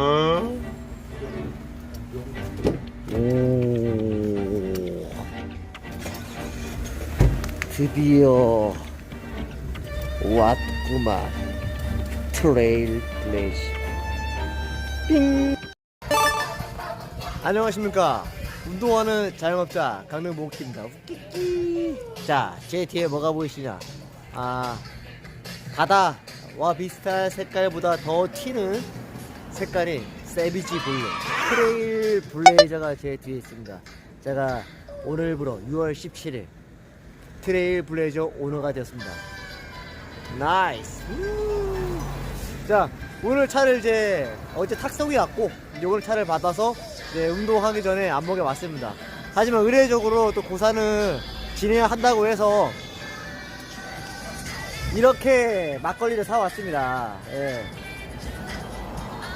오. 드디어 왔구만. 트레일 블레이즈 삥 안녕하십니까. 운동하는 자영업자 강릉 모키입니다. 웃기끼. 자제 뒤에 뭐가 보이시냐? 아 바다와 비슷한 색깔보다 더 튀는 색깔이 세비지 블루. 트레일 블레이저가 제 뒤에 있습니다. 제가 오늘부로 6월 17일 트레일 블레이저 오너가 되었습니다. 나이스. 우. 자 오늘 차를 이제 어제 탁송이 왔고 오늘 차를 받아서 이제 운동하기 전에 안목에 왔습니다. 하지만 의례적으로 또 고사는 진행한다고 해서 이렇게 막걸리를 사왔습니다. 예.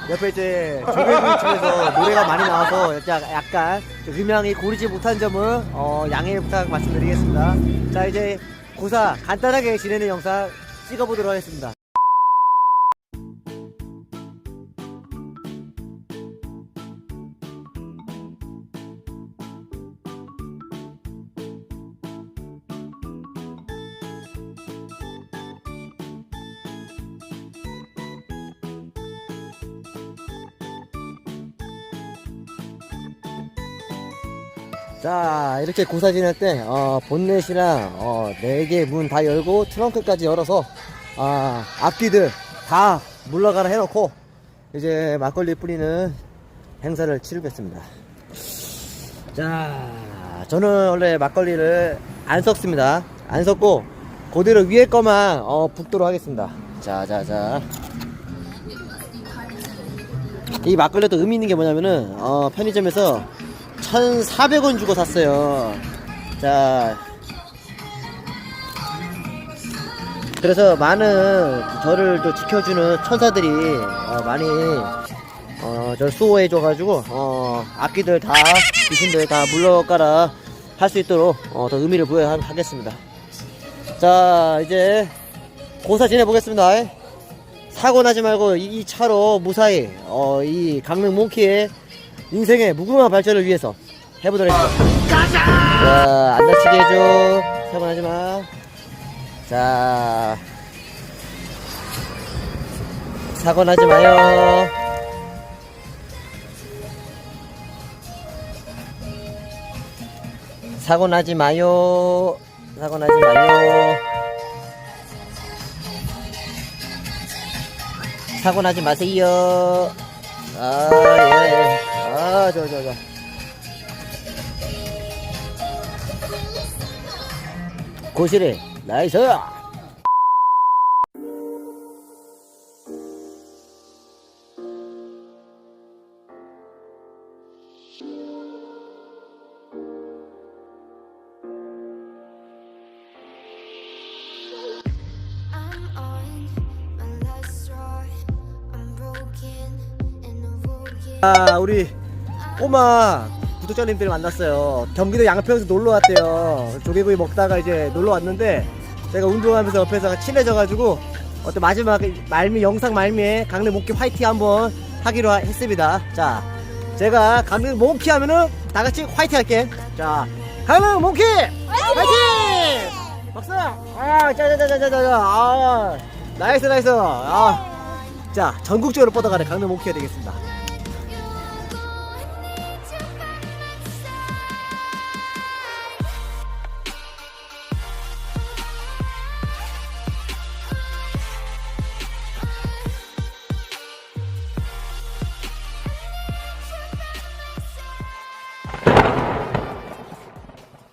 옆에 이제 조개구이 집에서 노래가 많이 나와서 약간, 좀 음향이 고르지 못한 점은 어, 양해 부탁 말씀드리겠습니다. 자 이제 고사 간단하게 지내는 영상 찍어보도록 하겠습니다. 자 이렇게 고사 지낼 때 어, 본넷이랑 어, 4개 문 다 열고 트렁크까지 열어서 아, 앞뒤들 다 물러가라 해놓고 이제 막걸리 뿌리는 행사를 치르겠습니다. 자 저는 원래 막걸리를 안 섞습니다. 안 섞고 그대로 위에 거만 어, 붓도록 하겠습니다. 자자자. 이 막걸리 또 의미 있는 게 뭐냐면은 어, 편의점에서 1,400원 주고 샀어요. 자. 그래서 많은 저를 또 지켜주는 천사들이 어, 많이 어, 저를 수호해줘가지고 어, 악기들 다 귀신들 다 물러가라 할 수 있도록 어, 더 의미를 부여하겠습니다. 자 이제 고사 지내보겠습니다. 사고 나지 말고 이, 이 차로 무사히 어, 이 강릉 몽키의 인생의 무궁한 발전을 위해서 해보도록 하겠습니다. 자, 안 다치게 해줘. 사고 나지 마. 자, 사고 나지 마요. 사고 나지 마요. 사고 나지 마요. 사고 나지 마세요. 아, 예. 아, 좋아, 좋 고시리, 나이스! 아, 우리 꼬마 구독자님들 만났어요. 경기도 양평에서 놀러 왔대요. 조개구이 먹다가 이제 놀러 왔는데 제가 운동하면서 옆에서 친해져가지고 어떤 마지막 말미 영상 말미에 강릉 몽키 화이팅 한번 하기로 하- 했습니다. 자, 제가 강릉 몽키 하면은 다 같이 화이팅 할게. 자, 강릉 몽키 화이팅! 박수! 아, 짜자자자자자. 아, 나이스 나이스. 아, 자 전국적으로 뻗어가는 강릉 몽키가 되겠습니다.